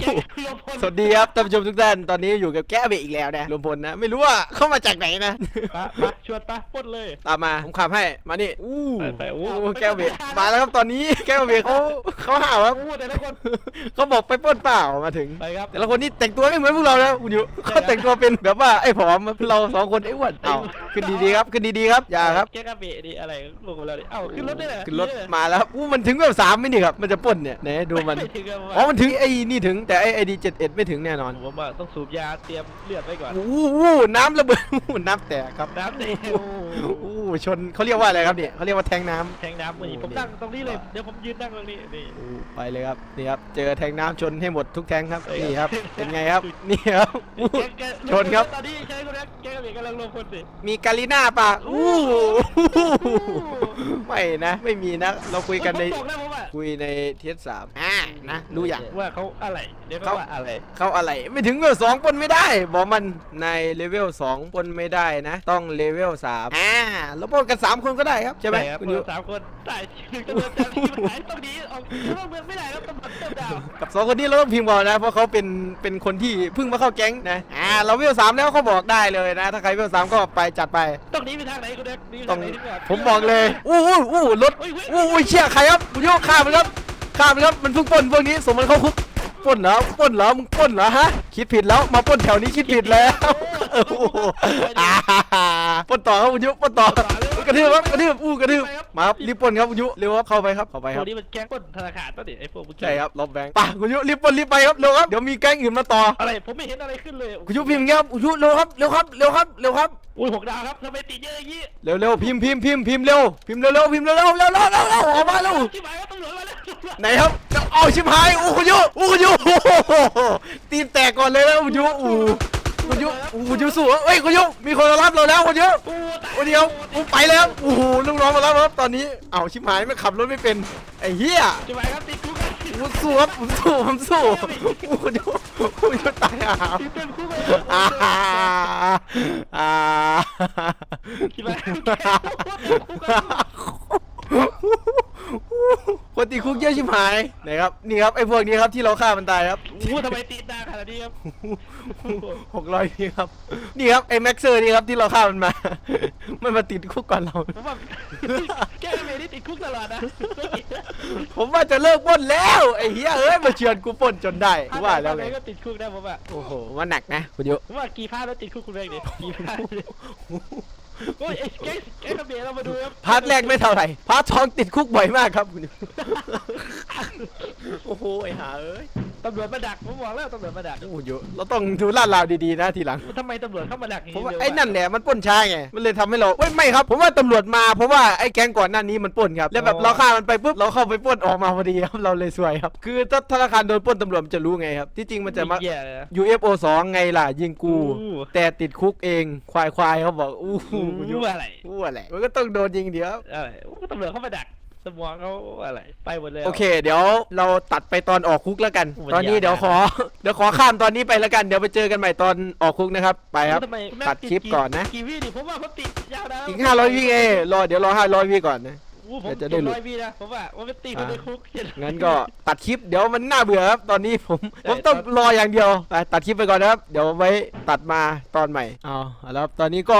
แก๊งรวมพลสวัสดีครับท่านผู้ชมทุกท่านตอนนี้อยู่กับแก้เบะอีกแล้วนะรวมพลนะ ไม่รู้ว่าเข้ามาจากไหนนะปะปะชวนปะปล้นเลย ตามมาผมขับให้มานี่อู้ไปไปโอ้โอ้แก้วเบะมาแล้วครับตอนนี้แก้วเบะเขาเขาหาครับโอ้แต่ละคนเขาบอกไปปล้นเปล่ามาถึง ไปครับแต่ละคนนี่แต่งตัวไม่เหมือนพวกเรานะคุณอยู่เขาแต่งตัวเป็นแบบว่าไอ้ผอมเราสองคนไอ้อ้วนเอาขึ้นดีๆครับขึ้นดีๆครับอย่าครับแก๊งกระเบะดิอะไรลงกับเราดิเอ้าขึ้นรถได้เหรอขึ้นรถมาแล้วครับอู้มันถึงแบบสามไหม่นี่ครับมันจะปล้นเนี่ยไหนดูมันไม่ถึงกับอ๋อมันถึงไอ้นี่ถึงแต่ไอไอดีเจ็ดเอ็ดไม่ถึงแน่นอนผมว่าต้องสูบยาเตรียมเลือดไว้ก่อนอู้หูน้ำระเบิดอู้น้ำแตกครับน้ำเต็มอู้ชนเขาเรียกว่าอะไรครับเนี่ยเขาเรียกว่าแทงน้ำแทงน้ำมือผมนั่งตรงนี้เลยเดี๋ยวผมยืนนั่งตรงนี้นี่ไปเลยครับนี่ครับเจอแทงน้ำชนให้หมดทุกแทงครับนี่ครับเป็นไงครับนี่ครับชนครับตอนนี้ใช้คนนี้แกกำลังลงคนสิมีกาลิน่าป่ะอู้ไม่นะ ไม่มีนะ เราคุยกันในคุยในเทสสามอ่า นะรู้อย่าง ว่าเขาอะไรเดี๋ยวเขา ว่าอะไร เขาอะไรไม่ถึงเลเวลสองปนไม่ได้ บอกมันในเลเวลสองปนไม่ได้นะ ต้องเลเวลสามอ่าแล้วปนกันสามคนก็ได้ครับใช่ไหมครับคุณยุสามคนได้ชื่อตำรวจจะที่หายตรงนี้ออกนอกเมืองไม่ได้แล้วตำรวจเติมดาวกับสองคนนี้เราต้องพิมพ์ก่อนนะ เพราะเขาเป็นเป็นคนที่เพิ่งมาเข้าแก๊งนะอ่าเราเวลสามแล้วเขาบอกได้เลยนะ ถ้าใครเวลสามก็ไปจัดไปตรงนี้ไปทางไหนคุณเด็กนี่ต้ทาองงไหนดีกว่าผมบอกเลยอู้อู้อู้รถอู้อู้เชี่ยใครครับคุณโยกข้ามไปครับ ข้ามไปครับมันเพิ่งปล้นพวกนี้สมมันเข้าคุกปล้นเหรอปล้นเหรอมึงปล้นเหรอฮะคิดผิดแล้วมาปล้นแถวนี้คิดผิดแล้วโอ้โหอ่าปล้นต่อครับคุณโยปล้นต่อกระทืบครับกระทืบอู้กระทืบมาครับรีบปล้นครับคุณโยเร็วครับเข้าไปครับเข้าไปคตัรัวบนี้มันแก๊งปล้นธนาคารป่ะดิไอ้พวกเมื่อกี้ใช่ครับลบแบงค์ป่ะคุณโยรีบปล้นรีบไปครับเร็วครับเดี๋ยวมีแก๊งอื่นมาต่ออะไรผมไม่เห็นอะไรขึ้นเลยคุณโยพิมพ์ครับคุณโยเร็วครับเร็วครับเร็วครับเร็วครับอุ้ยหกดาวครับทำไมติดเยอะอย่างนี้เร็วเร็วพิมพ์พิมพ์พิมพ์พิมพ์เร็วพิมพ์เร็วเร็วพิมพ์เร็วเร็วเร็วเร็วเร็วเร็วออกมาเร็ว ที่หมายว่าตำรวจมาแล้ว ไหนครับเอาชิบหายอูคุยูอูคุยูตีนแตกก่อนเลยนะอูคุยูอูคุยูอูคุยูสู้เอ้ยคุยูมีคนมารับเราแล้วคุยูโอ้ยเดียวอูไปแล้วโอ้โหลูกน้องมารับครับตอนนี้เอาชิบหายไม่ขับรถไม่เป็นไอ้เหี้ยที่หายครับติดคุกผมสู้ครับผมสู้ผมสู้อู้คุณยูคุยูตายอะอ่าอ่าที่ายครับติดคุกกันคน ติดคุกเยอะชิบหายไหนครับนี่ครับไอ้พวกนี้ครับที่เราฆ่ามันตายครับโอ้ทำไมติดนานขนาดนี้ครับหกร้อยนี่ครับ นี่ครับไอ้แม็กเซอร์นี่ครับที่เราฆ่ามันมา มันมาติดคุกก่อนเรา ผมว่าแก้เมนี่ติดคุกตลอดนะผมว่าจะเลิกปล้นแล้วไอ้เหี้ยเอ้ยมาเชือนกูปล้นจนได้กูว่าแล้วไงก็ติดคุกได้ผมว่าโอ้โหว่าหนักนะคุณยุผมว่ากี่พาร์ทแล้วติดคุกคุณเบงดิกี่พาร์ท โอ้ยไอ้แก๊งแก๊งกระเบียเรามาดูครับพาร์ทแรกไม่เท่าไหร่พาร์ททองติดคุกบ่อยมากครับคุณยุโอ้โหไอ้ห่าเอ้ย ตำรวจมาดักผมบอกแล้วตำรวจมาดักโอ้โหยุเราต้องดูลาดราวดีๆนะทีหลัง ทำไมตำรวจเข้ามาดักย่งผมว่าเร็วไอ้นั่นแหละมันปล้นช้าไง มันเลยทำให้เราเว้ยไม่ครับ ผมว่าตำรวจมาเพราะว่าไอ้แก๊งก่อนหน้านี้มันปล้นครับ แล้วแบบเราฆ่ามันไปปุ๊บเราเข้าไปปล้นออกมาพอดีครับ เราเลยซวยครับ คือถ้าธนาคารโดนปล้นตำรวจมันจะรู้ไงครับ ที่จริงมันจะมาแย่เลยนะ UFO 2ไงล่ะยิงกู อู้ แต่ติดคุกเองควายควายเขาบอกอู้หูอู้อะไร อู้อะไรมันก็ต้องโดนยิงเดี๋ยว อะไรอู้ตำรวจเข้ามาดัก สมองเขาอะไร ไปหมดเลย โอเค เดี๋ยวเราตัดไปตอนออกคุกแล้วกันโอ้ตอนนี้ยากเดี๋ยวขอ เดี๋ยวขอข้ามตอนนี้ไปแล้วกัน เดี๋ยวไปเจอกันใหม่ตอนออกคุกนะครับ ไปครับ ทำไมตัดคลิปก่อนนะ กี่วิดิผมว่าเขาติดยาวนะ อีก500วิไงรอเดี๋ยวรอ500วิก่อนนะ อู้ผมเดี๋ยวจะได้เจ็ดหลุดร้อยวินะผมว่าว่าเป็นตีคนในคุกเจ็ดร้อยงั้นก็ตัดคลิปเดี๋ยวมันน่าเบื่อครับตอนนี้ผมใช่ผมต้องครับรออย่างเดียวไปตัดคลิปไปก่อนนะครับ เดี๋ยวไว้ตัดมาตอนใหม่เอาเอาละครับตอนนี้ก็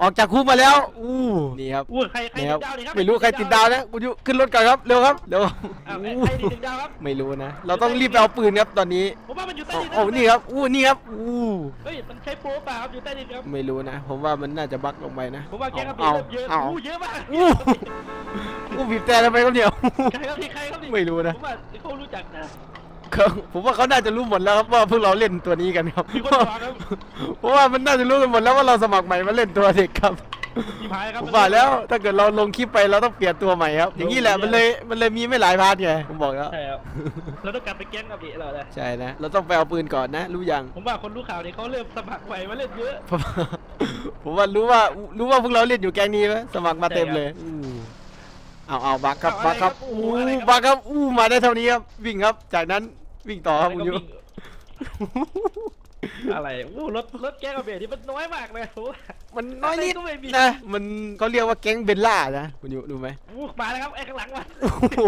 ออกจากคุกมาแล้วอู้นี่ครับอู้ใครใครนี่ติครัดดาวนี่ครับไม่รู้ใครติดดาวนะกูอยู่ขึ้นรถก่อนครับเร็วครับเร็วอ้าวใครอู้ใครติดดาวครับไม่รู้นะ เราต้องรีบไปเอาปืนครับตอนนี้ผมว่ามันอยู่ใต้เอาดินเอานี่ครับอู้นี่ครับอู้เฮ้ยมันใช้โป๊เปล่าครับอยู่ใต้ดินครับไม่รู้นะ ผมว่ามันน่าจะบั๊กลงไปนะผมว่าแกกระเอาเบียเอาเริ่มเยอะเอาอู้เยอะมากอู้อู้บีบแต่ทำไมครับเนี่ย ใครครับนี่ใครครับนี่ไม่รู้นะ ผมว่าเขารู้จักนะเขาผมว่าเขาน่าจะรู้หมดแล้วครับว่าพวกเราเล่นตัวนี้กันครับ มีคนบอกครับเพราะว่ามันน่าจะรู้กันหมดแล้วว่าเราสมัครใหม่มาเล่นตัวเด็กครับมีพายครับผมว่าแล้วถ้าเกิดเราลงคลิปไปเราต้องเปลี่ยนตัวใหม่ครับ อย่างนี้แหละมันเลยมันเลยมีไม่หลายพาร์ทไงผมบอกแล้ว ใช่ครับเราต้องกลับไปแก๊งกับเบียเราเลยใช่นะ เราต้องไปเอาปืนก่อนนะ รู้ยังผมว่าคนรู้ข่าวนี่เขาเริ่มสมัครใหม่มาเล่นเยอะ ผมผมว่ารู้ว่ารู้ว่าพวกเราเล่นอยู่แก๊งนี้ไหมสมัครมาเต็มเลยอู้ เอาเอาบักครับบักครับอู้บักครับอู้มาได้เท่านี้ครับวิ่งครับ จากนั้นวิ่งต่อครับคุณยู อะไรอู้รถรถแก๊งกระเบียนี่มันน้อยมากเลยโอ้มันน้อยนิดอะไรก็ไม่มี นะ มันก็เรียกว่าแก๊งเบลล่านะคุณอยู่ดูไหม อู้มาแล้วครับไอ้ข้างหลังมาโอ้โห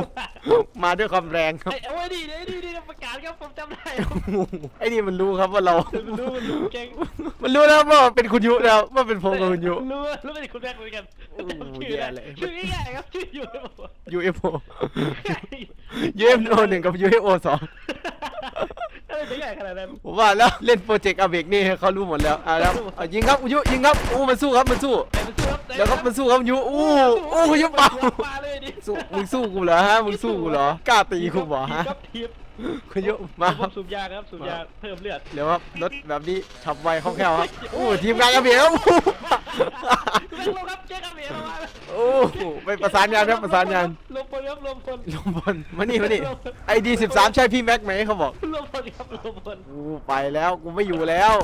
มาด้วยความแรงครับไอ้โอ้ยดีดีดีดีประกาศครับผมจำได้โอ้โหไอ้นี่มันรู้ครับว่าเรา รู้รู้แก๊งมันรู้แล้วว่าเป็นคุณยุนะครับว่าเป็นผมกับคุณยุ รู้รู้เป็นคุณแม่เหมือนกันโอ้โหชื่อแย่เลย ชื่อง่ายๆครับชื่ออยู่ UFO UFO หนึ่งกับ UFO สอง อะไรถึงใหญ่ขนาดนั้นผมว่าแล้วเล่นโปรเจกต์อาเบกนี่เขารู้หมดแล้วอะแล้วเอายิงครับคุณยุยิงครับอู้มันสู้ครับมันสู้แต่มันสู้ครับเดี๋ยวครับมันสู้ครับคุณยุอู้อู้คุณยุเปล่าปาเลยดิสู้มึงสู้กูเหรอฮะมึงสู้กูเหรอกล้าตีกูเหรอฮะครับทีมคุณยุมาผมสูบยาครับสูบยาเพิ่มเลือดเดี๋ยวครับรถแบบนี้ฉับไวคล่องแคล่วครับอู้ทีมงานอาเบกครับอู้ไม่ลงครับเจ๊กับเมีย ไปประสานงานครับประสานงานลงพลครับลงพลลงบอลมานี่มานี่ไอดีสิบสามใช่พี่แม็กไหมเขาบอกลงพลครับลงพลอู้ไปแล้วกูไม่อยู่แล้ว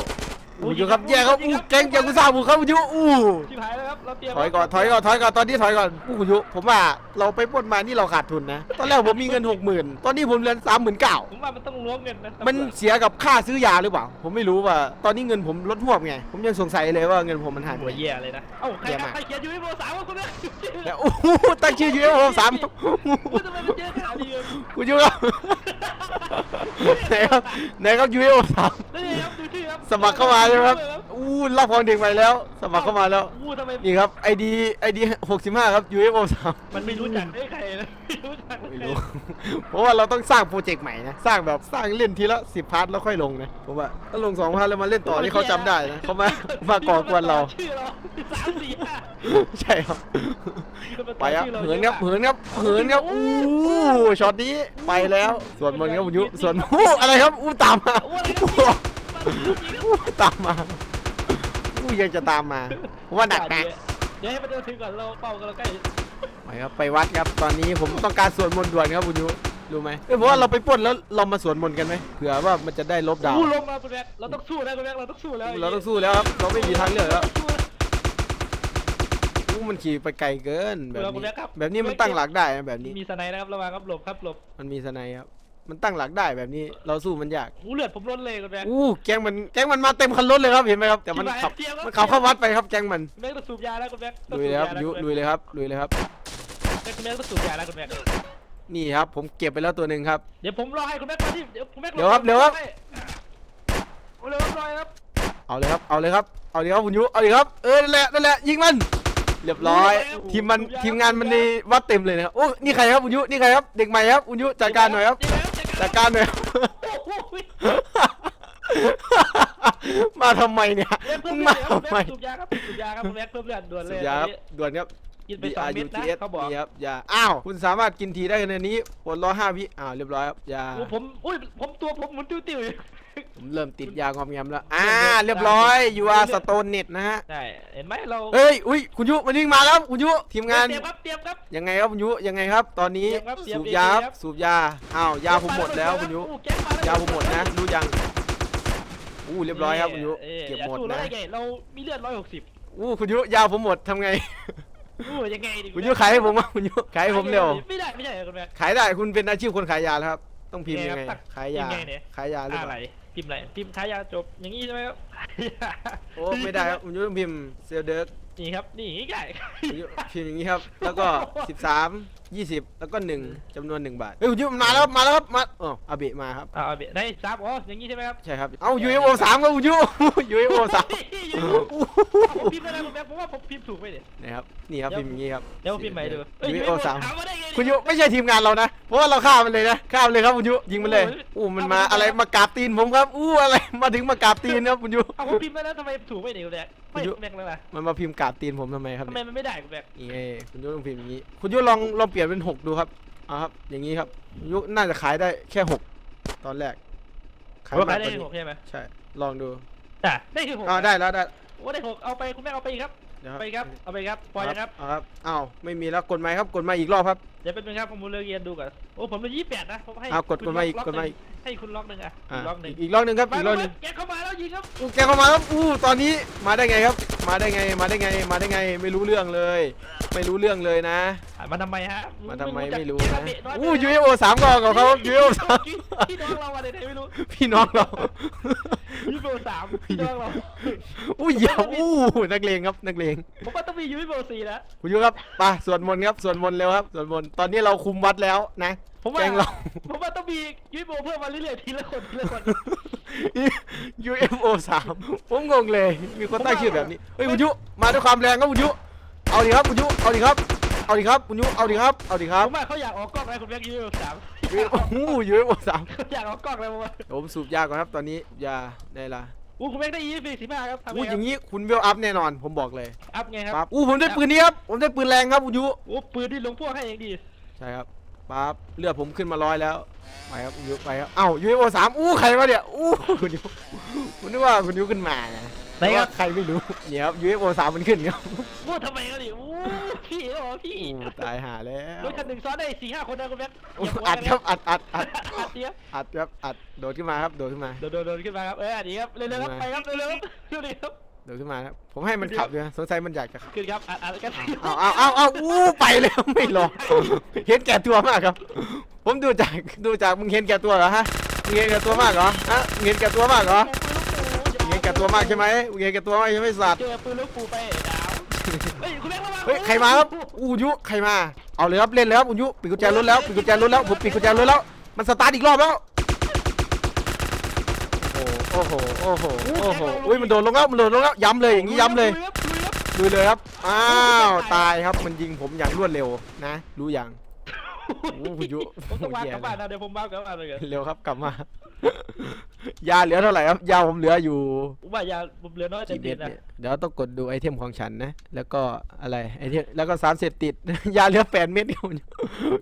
อู้อยู่ครับแย่ครับอู้แก๊งยังกูทราบกูครับคุณยุอู้ชิบหายแล้วครับเราเตรียมถอยก่อนถอยก่อนถอยก่อนตอนนี้ถอยก่อนอู้คุณยุผมว่าเราไปปล้นมานี่เราขาดทุนนะ ตอนแรกผมมีเงินหกหมื่นตอนนี้ผมเหลือสามหมื่นเก้าผมว่ามันต้องรวมเงินนะมันเสียกับค่าซื้อยาหรือเปล่า ผมไม่รู้ว่า ตอนนี้เงินผมลดหวบไง ผมยังสงสัยเลยว่าเงินผมมันหายไปหัวไหนแย่เลยนะเอ้าใครแย่ครัมาบกใครเขียนอยู่ในโบสามว่าคุณเนี่ยแต่โอ้โหตั้งชื่อยูเอฟสามคุณทำไมมันเยอะขนาดนี้ครับคุณยุครับ ไหนครับไหนครับยูเอฟสามนี่ครับดูชื่อครับสมัครเข้ามาใช่ไหมครับอู้รับของเด็กใหม่แล้ว สมัครเข้ามาแล้ว อู้ทำไมนี่ครับไอดีไอดีหกสิบห้าครับ UFO สามมันไม่รู้จักได้ใครนะไม่รู้จักไม่รู้เพราะว่าเราต้องสร้างโปรเจกต์ใหม่นะสร้างแบบสร้างเล่นทีละสิบพาร์ทแล้วค่อยลงนะผมว่าถ้าลงสองพาร์ทแล้วมาเล่นต่อนี่เขาจำได้นะเขามามาก่อกวนเราชื่อเราสามสี่ห้าใช่ครับ ไปครับเหินครับเหินครับเหินครับอู้ช็อตนี้ไปแล้วส่วนมนต์ครับคุณยุส่วนอู้อะไรครับอู้ตามมาโอ้อะไรอู้ครับอู้ตามมาอู้ยังจะตามมาผมว่าหนักนะเดี๋ยวให้มันเดินถึงก่อนเราเป้ากันเราใกล้ไปครับไปวัดครับตอนนี้ผมต้องการสวดมนต์ด่วนครับคุณยุรู้ไหมเอ้ยเพราะว่าเราไปปล้นแล้วเรามาสวดมนต์กันไหมเผื่อว่ามันจะได้ลบดาวอู้ลงมาคุณแม็กเราต้องสู้นะคุณแม็กเราต้องสู้แล้วเราต้องสู้แล้วครับเราไม่มีทางเลือกแล้วอู้มันขี่ไปไกลเกินแบบนี้แบบนี้มันตั้งหลักได้นะแบบนี้มีสไนด์นะครับระวังครับหลบครับหลบมันมีสไนด์ครับ มันตั้งหลักได้แบบนี้ เราสู้มันยากอู้เลือดผมล้นเลยคุณแม็กอู้แก๊งมันแก๊งมันมาเต็มคันรถเลยครับเห็นไหมครับแต่มันขับเตรียมครับ มันขับเข้าวัดไปครับแก๊งมันคุณแม็กต้องสูบยาแล้วคุณแม็กลุยเลยครับยุลุยเลยครับลุยเลยครับคุณแม็กต้องสูบยาแล้วคุณแม็กนี่ครับ ผมเก็บไปแล้วตัวหนึ่งครับ เดี๋ยวผมรอให้คุณแม็กมาที่เดี๋ยวคุณแม็กเดี๋ยวครับเดี๋ยวครับ เร็วครับรอครับเอาเลยครับ เอาเลยครับ เอาเลยครับคุณยุ เอาเลยครับ เออ นั่นแหละ นั่นแหละ ยิงมัน เรียบร้อย ทีมมัน ทีมงานมันในวัดเต็มเลยนะครับ โอ้ นี่ใครครับคุณยุ นี่ใครครับ เด็กใหม่ครับคุณยุจัดการหน่อยครับ จัดการหน่อยครับโอ้โหมาทำไมเนี่ยเพิ่มึมงเลือมาดครับทำไมสูบยาครับสูบยาครับคุณแม็กเพิ่มเลือดด่วนเลสุยดยาครับด่วนครับ กินไปสองเม็ดนะ BRUTS เขาบอกนี่ครับยาอ้าวคุณสามารถกินทีได้ในนี้ปวดร้อยห้าวิอ้าวเรียบร้อยครับยา โอ้ผมอุ้ยผมตัวผมหมุนติ้วติ้วอยู่ ผมเริ่มติดยางอมแงมแล้ว อ่า เรียบร้อย you are stone net นะฮะ ใช่เห็นไหมเราเฮ้ย อุ้ย คุณยุมันวิ่งมาแล้วคุณยุทีมงาน เตรียมครับเตรียมครับ ยังไงครับคุณยุยังไงครับ ตอนนี้เตรียมครับเตรียมสูบยาครับเตรียมสูบยา อ้าว ยาผมหมดแล้วคุณยุโอ้แก๊งมาแล้วยาผมหมดนะ รู้ยัง อู้เรียบร้อยครับคุณยุอ้เก็บหมดอย่าสู้นะ ได้ไงเรามีเลือดร้อยหกสิบอู้คุณยุยาผมหมดทำไงอู้ยังไงดิคุณยุขายให้ผมอะคุณยุขายให้ผมเร็ว ไม่ได้ไม่ใช่คุณแม่ ขายได้คุณเป็นอาชีพคนขายยาแล้วครับ ต้องพิมพ์ยังไงไงครับขายยาพิมพ์ไงเนี่ยขายยาหรืออะเปไรล่า พิมพ์อะไรพิมพ์ขายยาจบอย่างนี้ใช่ไหมครับโอ้ไม่ได้ครับคุณยุต้องพิมพ์เซลเดิร์กนี่ครับนี่ง่ายคุณยุพิมพ์อย่างนี้ครับ แล้วก็ 13 20 แล้วก็1จำนวน 1 บาท เฮ้ยคุณยุมันมาแล้วครับมาแล้วครับมาอ๋ออาเบะมาครับอ่าเบียได้ซับอ๋ออย่างนี้ใช่ไหมครับ ใช่ครับ เอ้า UFO สามครับคุณยุ UFO สามผมพิมพ์อะไรคุณแม่ผมว่าผมพิมพ์ถูกไหมเนี่ยนะครับ นี่ครับพิมพ์อย่างนี้ครับ เดี๋ยวผมพิมพ์ใหม่ดูเอ้ย UFO สามถามมาได้ไงเนี่ย คุณยุไม่ใช่ทีมงานเรานะ เพราะว่าเราฆ่ามันเลยนะฆ่ามันเลยครับคุณยุยิงมันเลยโอ้ยอู้มันมาอะไรมากราบตีนผมครับอู้อะไรมาถึงมากราบตีนครับคุณยุเอาผมพิมพ์ไปแล้วทำไมถูกไม่เนี่ยคุณแม่ไม่คุณยุแม่งเลยล่ะมันมาพิมพ์กราบตีนผมทำไมครับทำไมเนี่ยมันไม่ได้คุณแม่นี่ไงคุณยุต้องพิมพ์อย่างนี้ คุณยุลองลองเปลี่ยนเป็นหกดูครับเอาครับ อย่างนี้ครับคุณยุน่าจะขายได้แค่หกตอนแรกผมมากขายกได้ว่านี้หกใช่ไหมใช่ลองดูอะได้คือหกอ่าได้แล้วได้โอ้ได้หกเอาไปคุณแม่เอาไปอีกครับ เดี๋ยวไปครับ เอาไปครับปล่อยนะครับ เอาครับอ้าวไม่มีแล้วกดไม้ครับกดไม้อีกรอบครับ เดี๋ยวเป็นงครับผมเลิกเรียนดูก่อน โอ้ ผมเลยยี่สิบแปดนะ ผมให้เอากดคุณกดมาอีกล็กดมาอีกหนึ่ง ให้คุณล็อกหนึ่งอะอ่าล็อกหนึ่งอีกรอบหนึ่งครับอีกรอบหนึ่ง แกเข้ามาแล้วยิงครับอู้แกเข้ามาครับอู้ตอนนี้มาได้ไงครับ มาได้ไง มาได้ไง มาได้ไง ไม่รู้เรื่องเลย ไม่รู้เรื่องเลยนะ อะมาทำไมฮะมาทำไมจักไม่รู้เกนะเบน้ยไปอู้แล้วยูเอโอสามกองกับเขายูเอโอสามพี่น้องเรามาไหนๆไม่รู้พี่น้องเรา ยูโรสามพี่น้องเราอุ้ยอย่าอู้นักเลงครับนักเลง ผมว่าต้องมียูโรสี่แล้วคุณยุครับไปสวดมนต์ครับสวดมนต์เร็วครับสวดมนต์ตอนนี้เราคุมวัดแล้วนะผมว่าแกงเรา ผมว่าต้องมียูโรเพิ่มมาเรื่อยๆทีละคนทีละคน UFO สามผมงงเลย มีคนตั้งชื่อแบบนี้ เฮ้ยคุณยุมาด้วยความแรงครับคุณยุเอาดิครับคุณยุเอาดิครับ เอาดิครับคุณยุเอาดิครับ เอาดิคผรับมว่าเขาอยากออกกล้องนะคุณแม็กยูโรสามโอ้โห UFO สามเขาอยากออกกล้องเลยผมว่าเดี๋ยวผมสูบยาก่อนครับตอนนี้ยาได้ละอู้คุณแม็กได้ยี่สิบสิบห้าครับทำอู้ไงอครัย่าบงนี้คุณเวลอัพแน่นอน ผมบอกเลยอัพไงครับปั๊บอู้ผมได้ปืนนี้ครับ ผมได้ปืนแรงครับคุณยุโอ้ปืนที่หลวงพ่อให้เองดี ใช่ครับ ปั๊บเลือดผมขึ้นมาร้อยแล้วไปครับคุณยุไปครับเอ้า UFO สามอู้ใครวะเนี่ยอู้คุณยุคุณนึกว่าคุณยุขึ้นมานะแต่ว่าใครไม่รู้เนี่ยครับ UFO สามมันขึ้นครับพูดทำไมกันดิอู้พี่เหรอพี่โอ้ตายหาแล้วรถคันหนึ่งซ้อนได้สี่ห้าคนนะคุณแม็กโอ้อัดครับอัดอัดอัดอัดเดียวอัดครับอัดโดดขึ้นมาครับโดดขึ้นมาโดนโดนโดนขึ้นมาครับเอออันนี้ครับเร็วๆครับไปครับเร็วๆครับเร็วๆครับ โดดขึ้นมาครับผมให้มันขับเลยนะสงสัยมันอยากจะขับขึ้นครับอัดอัดกันเอาเอาเอาเอาอู้ไปแล้วไม่รอเห็นแก่ตัวมากครับ ผมดูจากดูจากมึงเห็นแก่ตัวเหรอฮะมึงเห็นแก่ตัวมากเหรอฮะมึงเห็นแก่ตัวมากเหรอมึงเห็นแก่ตัวมากใช่ไหมมึงเห็นแก่ตัวมากใช่ไหมสัตว์เจอปืนลูกปูไปดาวเฮ้ยคุณแม่ระวังเฮ้ยใครมาครับอู้ยุใครมาเอาเลยครับเล่นเลยครับอู้ยุปิดกุญแจรถแล้วปิดกุญแจรถแล้วผมปิดกุญแจรถแล้วมันสตาร์ทอีกรอบแล้วโอ้โห โอ้โห โอ้โห อุ้ยมันโดนลงแล้ว มันโดนลงแล้ว ย้ำเลยอย่างนี้ย้ำเลยดูเลยครับ อ้าว ตายครับ มันยิงผมอย่างรวดเร็วนะ รู้อย่างโอ้โหยุผมต้องวางกลับบ้านนะเดี๋ยวผมวางกลับบ้านเลยเร็วครับกลับมา ยาเหลือเท่าไหร่ครับยาผมเหลืออยู่ผมว่ายาผมเหลือน้อยเต็มกี่ทีเม็ดนะเนี่ยเดี๋ยวต้องกดดูไอเทมของฉันนะ แล้วก็อะไรไอเทมแล้วก็สารเสพติด ยาเหลือแปดเม็ดครับคุณยุ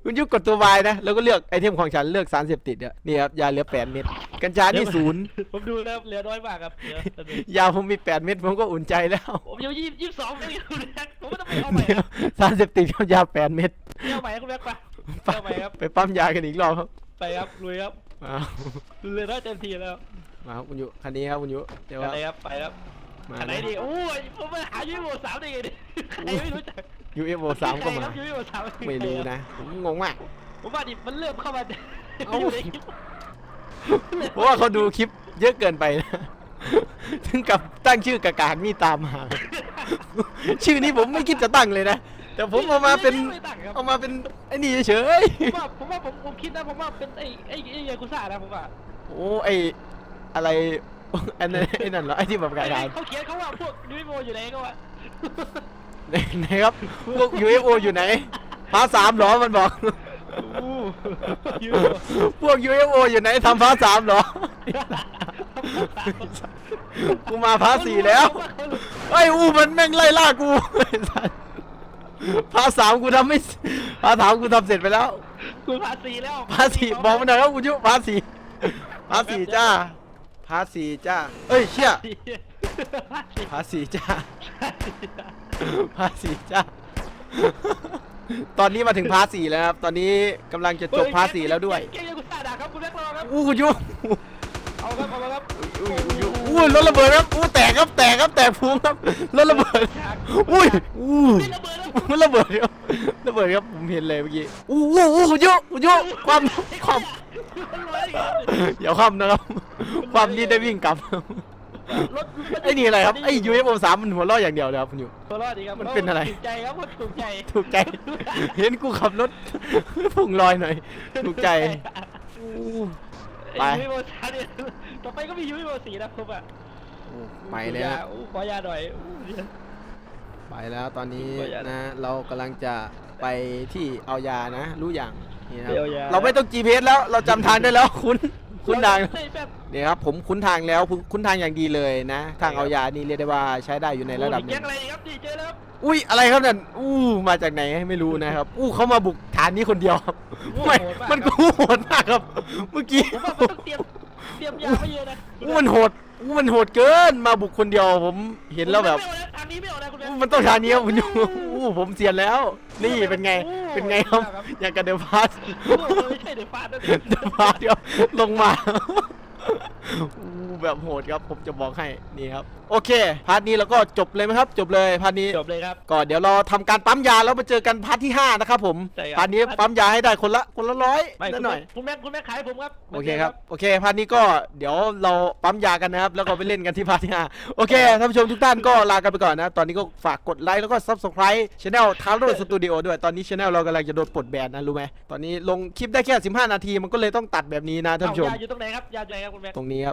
คุณยุกดตัววายนะแล้วก็เลือกไอเทมของฉันเลือกสารเสพติดเนี่ยนี่ครับยาเหลือแปดเม็ดกัญชานี่ศูนย์ผมดูแล้วเหลือน้อยมากครับเหลือเหลือยาผมมีแปดเม็ดผมก็อุ่นใจแล้วผมยังยี่ยี่สิบสองเลยคุณแม่ผมไม่ต้องไปเอาใหม่ครับสารเสพติดกับยาแปดเม็ดเอาใหม่คุณแม่ไปไปเอาใหม่ครับไปปั๊มยากันอีกรอบครับ ไปครับลุยครับ อ้าวเหลือน้อยเต็มทีแล้วมาครับคุณยุคันนี้ครับคุณยุเดี๋ยวอันว่าไหนครับไปครับมาอันไหนดีโอ้ยผมมาหายูโรสามได้ไงดิใครไม่รู้จักยูเอฟโอสามก็มา ยูโรสามไม่รู้นะผมงงมาก ผมว่าดิมันเริ่มเข้ามาเอ้า อยู่ในคลิปเพราะว่าเขาดูคลิปเยอะเกินไปนะถึงกับตั้งชื่อกากากนี่ตามมาชื่อนี้ผมไม่คิดจะตั้งเลยนะ แต่ผมเอามาเป็นไม่ต่างครับเอามาเป็นไอ้นี่เฉยผมว่าผมว่าผมผมคิดนะผมว่าเป็นไอ้ไอ้ไอ้ยากุซ่านะผมว่าๆโอ้ไออะไรอันนั้นไอ้นั่นเหรอไอ้ที่แบบกากากเขาเขียนเขาว่าพวกยูโรอยู่ไหนก็ว่าไหนไหนครับพวก UFO อยู่ไหนพาสามเหรอมันบอก อู้ยูโรพวก UFO อยู่ไหนทำพาสามเหรอกูมาพาสี่แล้วไอ้ยอู้มันแม่งไล่ล่ากูไอ้สัส พาสามกูทำไม่พาสามกูทำเสร็จไปแล้วคุณพาสีแล้วพาสี่บอกมันหน่อยครับกูยุพาสี่พาสี่จ้าพาสี่จ้าเอ้ยเชี่ยพาสีพาสี่จ้าพาสี่จ้าตอนนี้มาถึงพาสี่แล้วครับ ตอนนี้กำลังจะจบพาสี่แล้วด้วยเก่งยากุซ่าด่าครับคุณแม็กรอครับอู้กูยุเอาครับเอาครับอู้กูยุ อู้รถระเบิดครับอู้แตกครับแตกครับแตกพุงครับรถระเบิดอุ้ยอู้นี่ระเบิดแล้วมันระเบิดครับระเบิดครับผมเห็นเลยเมื่อกี้อู้อู้อู้คุณยุคุณยุความความมันร้อยครับอย่าความนะครับความรีบได้วิ่งกลับรถไอ้นี่อะไรครับไอ้ UFO สามมันหัวเราะอย่างเดียวเลยครับคุณยูตัวรอดดีครับมันเป็นอะไรถูกใจครับมันถูกใจถูกใจ เห็นกูขับรถพุ่งลอยหน่อยถูกใจอู้ ไปไป ยูวิโบสามเนี่ยต่อไปก็มียูวิโบสีนะครับอะไปแล้ว อู้ขอยาหน่อยอู้เดี๋ยว ไปแล้วตอนนี้ขออนุญาตนะเรากำลังจะไปที่เอายานะ รู้อย่างนี่นะคไปรับเอายา เราไม่ต้อง GPS แล้วเราจำทางได้แล้วคุ้นคุ้นทางเฮ้ยแบบเนี่ยครับผมคุ้นทางแล้วคุ้นคุ้นทางอย่างดีเลยนะ ทางเอายานี่เรียกได้ว่าใช้ได้อยู่ในระดับหโอ้ยนึ่แยงกอะไรครับดีเจอแล้วอุ้ยอะไรครับนั่นอู้มาจากไหนไม่รู้นะครับอู้เขามาบุกฐานนี้คนเดียวครับไม่มันกูโหดมากครับ เมื่อกี้ผมว่ามันต้องเตรียมเตรียมยาไว้เยอะนะอู้มันโหดอู้มันโหดเกินมาบุกคนเดียวผมเห็นแล้วแบบไม่เอานะทางนี้ไม่เอานะคุณแม่อู้มันต้องทางนี้ครับคุณยูอู้ผมเสียนแล้ว นี่เป็นไงเป็นไงครับ อย่างกับเดอะพาสโอ้โหไม่ใช่เดี๋ยวฟาดนะเดอะพาสเดียวลงมา อู้แบบโหดครับผมจะบอกให้นี่ครับโอเคพาร์ทนี้เราก็จบเลยไหมครับ จบเลยพาร์ทนี้จบเลยครับ ก็เดี๋ยวเราทำการปั๊มยาแล้วมาเจอกันพาร์ทที่5นะครับผมใช่ครับ พาร์ทนี้ปั๊มยาให้ได้คนละคนละร้อยไม่นิคุดณหน่แม่อย คุณแม่คุณแม่ขายให้ผมครับโอเคครับ โอเคพาร์ทนี้ก็เดี๋ยวเราปั๊มยากันนะครับ แล้วก็ไปเล่นกันที่พาร์ทที่5โอเค ท่านผู้ชมทุกท่านก็ลากันไปก่อนนะ ตอนนี้ก็ฝากกดไลค์แล้วก็ subscribe channel ท้าโรดสตูดิโอด้วย ตอนนี้ channel เรากำลังจะโดนปลดแบนนะรู้ไหมตอนนี้ลงคลิปได้แค่ 15 นาทีมันก็เลยต้องตัดแบบนี้นะท่านผู้ชมเอายาอยู่ตรงไหนครับยาอยู่ไหนครับคุณแม่ตรงนี้ครับ